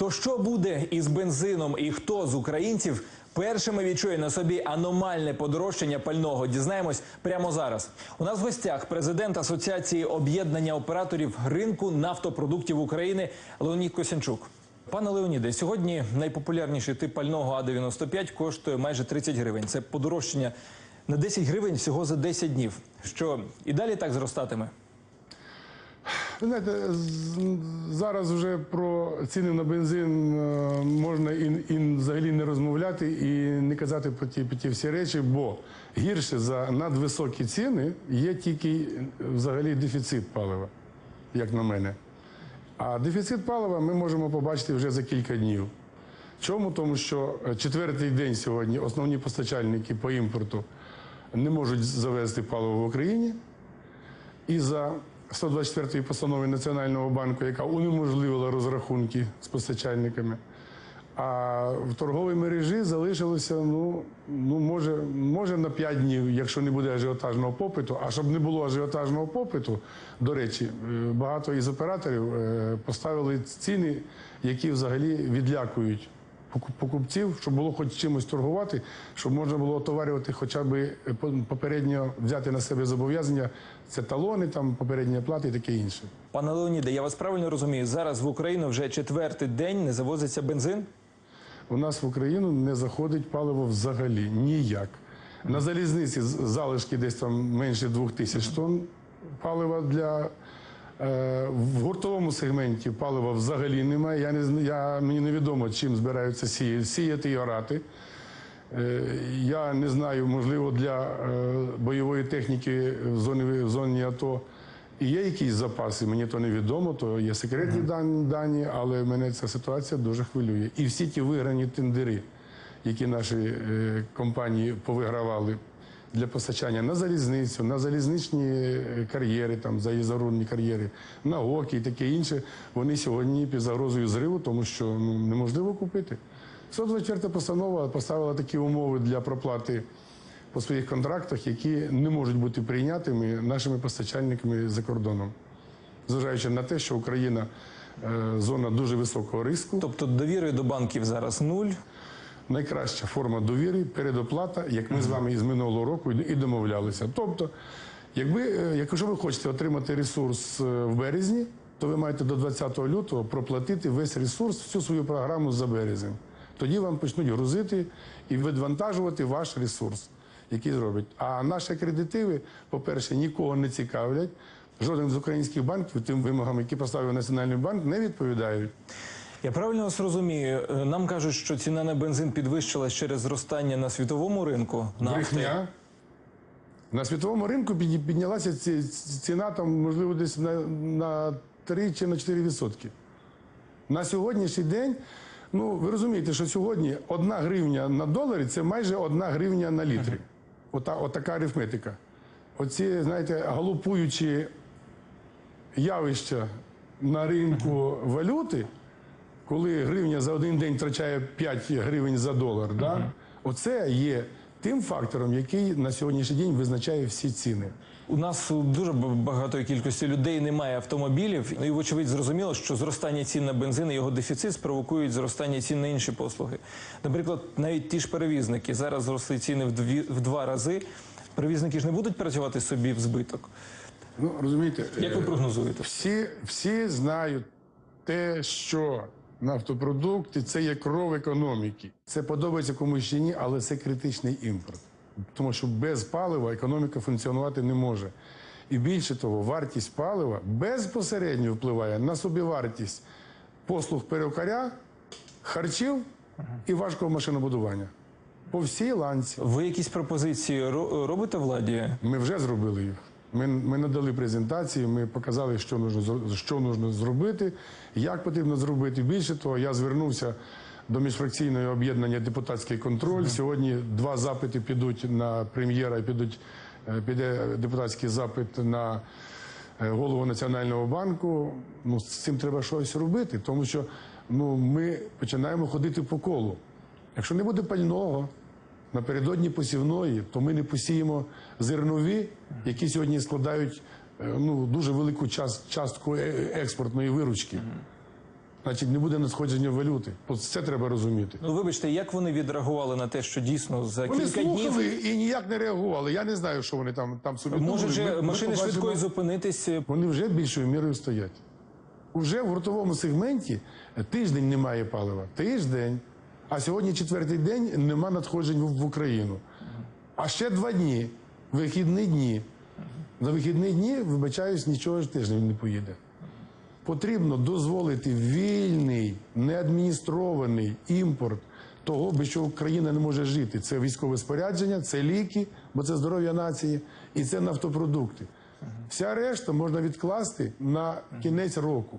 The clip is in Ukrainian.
То що буде із бензином і хто з українців першими відчує на собі аномальне подорожчання пального? Дізнаємось прямо зараз. У нас в гостях президент Асоціації об'єднання операторів ринку нафтопродуктів України Леонід Косянчук. Пане Леоніде, сьогодні найпопулярніший тип пального А95 коштує майже 30 гривень. Це подорожчання на 10 гривень всього за 10 днів. Що і далі так зростатиме? Ви знаєте, зараз вже про ціни на бензин е, можна і, і взагалі не розмовляти і не казати про ті, про ті всі речі, бо гірше за надвисокі ціни є тільки взагалі дефіцит палива, як на мене. А дефіцит палива ми можемо побачити вже за кілька днів. Чому? Тому що четвертий день сьогодні основні постачальники по імпорту не можуть завезти паливо в Україні. І за 124 постанови Національного банку, яка унеможливила розрахунки з постачальниками. А в торговій мережі залишилося, ну, ну може, може на 5 днів, якщо не буде ажіотажного попиту. А щоб не було ажіотажного попиту, до речі, е, багато із операторів е, поставили ціни, які взагалі відлякують покупців, щоб було хоч чимось торгувати, щоб можна було отоварювати хоча б е, попередньо взяти на себе зобов'язання. Це талони, там попередні оплати і таке інше. Пане Леоніде, я вас правильно розумію. Зараз в Україну вже четвертий день не завозиться бензин. У нас в Україну не заходить паливо взагалі ніяк. На залізниці залишки десь там менше двох тисяч тонн палива для. Е, В гуртовому сегменті палива взагалі немає. Я не я, мені невідомо, чим збираються сіяти, сіяти і орати. Е, Я не знаю, можливо, для е, бойової техніки в зоні, в зоні АТО і є якісь запаси, мені то невідомо, то є секретні дан- дані, але мене ця ситуація дуже хвилює. І всі ті виграні тендери, які наші компанії повигравали для постачання на залізницю, на залізничні е, кар'єри, там, залізорудні кар'єри, на ГОКи і таке інше, вони сьогодні під загрозою зриву, тому що ну, неможливо купити. 124 постанова поставила такі умови для проплати по своїх контрактах, які не можуть бути прийнятими нашими постачальниками за кордоном. Зважаючи на те, що Україна е, зона дуже високого риску, Тобто довіри до банків зараз нуль. Найкраща форма довіри передоплата, як ми з вами із минулого року і домовлялися. Тобто, якби, е, якщо ви хочете отримати ресурс е, в березні, то ви маєте до 20 лютого проплатити весь ресурс, всю свою програму за березень. Тоді вам почнуть грузити і відвантажувати ваш ресурс, який зроблять. А наші акредитиви, по-перше, нікого не цікавлять. Жоден з українських банків тим вимогам, які поставив Національний банк, не відповідають. Я правильно вас розумію. Е, Нам кажуть, що ціна на бензин підвищилась через зростання на світовому ринку. Брехня. На світовому ринку піднялася ціна там, можливо, десь на, на 3 чи на 4 відсотки. На сьогоднішній день, ну ви розумієте, що сьогодні одна гривня на доларі це майже одна гривня на літрі. Ота, отака арифметика. Оці, знаєте, галопуючі явища на ринку валюти, коли гривня за один день втрачає 5 гривень за долар, да? оце є тим фактором, який на сьогоднішній день визначає всі ціни. У нас дуже багатої кількості людей немає автомобілів. Ну і вочевидь зрозуміло, що зростання цін на бензин і його дефіцит спровокують зростання цін на інші послуги. Наприклад, навіть ті ж перевізники зараз зросли ціни в дві в два рази. Перевізники ж не будуть працювати собі в збиток. Ну, розумієте, Як ви е, прогнозуєте? всі, всі знають те, що нафтопродукти це є кров економіки. Це подобається комусь чи ні, але це критичний імпорт. Тому що без палива економіка функціонувати не може. І більше того, вартість палива безпосередньо впливає на собівартість послуг перукаря, харчів і важкого машинобудування. По всій ланці. Ви якісь пропозиції робите владі? Ми вже зробили їх. Ми, ми надали презентації, ми показали, що нужно, що нужно зробити, як потрібно зробити. Більше того, я звернувся до міжфракційного об'єднання депутатський контроль. Сьогодні два запити підуть на прем'єра, і підуть, е, піде депутатський запит на е, голову Національного банку. Ну, з цим треба щось робити, тому що ну, ми починаємо ходити по колу. Якщо не буде пального, напередодні посівної, то ми не посіємо зернові, які сьогодні складають е, ну, дуже велику час- частку е- експортної виручки. значить не буде надходження валюти. Ось це треба розуміти. Ну вибачте, як вони відреагували на те, що дійсно за Вони кілька днів слухали і ніяк не реагували. Я не знаю, що вони там, там собі може думали. Ми- же ми машини побачимо- швидкої зупинитись. е, Вони вже більшою мірою стоять. Уже в гуртовому сегменті тиждень немає палива. Тиждень. А сьогодні четвертий день нема надходжень в, Україну. А ще два дні. Вихідні дні. За вихідні дні, вибачаюсь, нічого ж теж не поїде. Потрібно дозволити вільний, неадміністрований імпорт того, без чого Україна не може жити. Це військове спорядження, це ліки, бо це здоров'я нації, і це нафтопродукти. Вся решта можна відкласти на кінець року.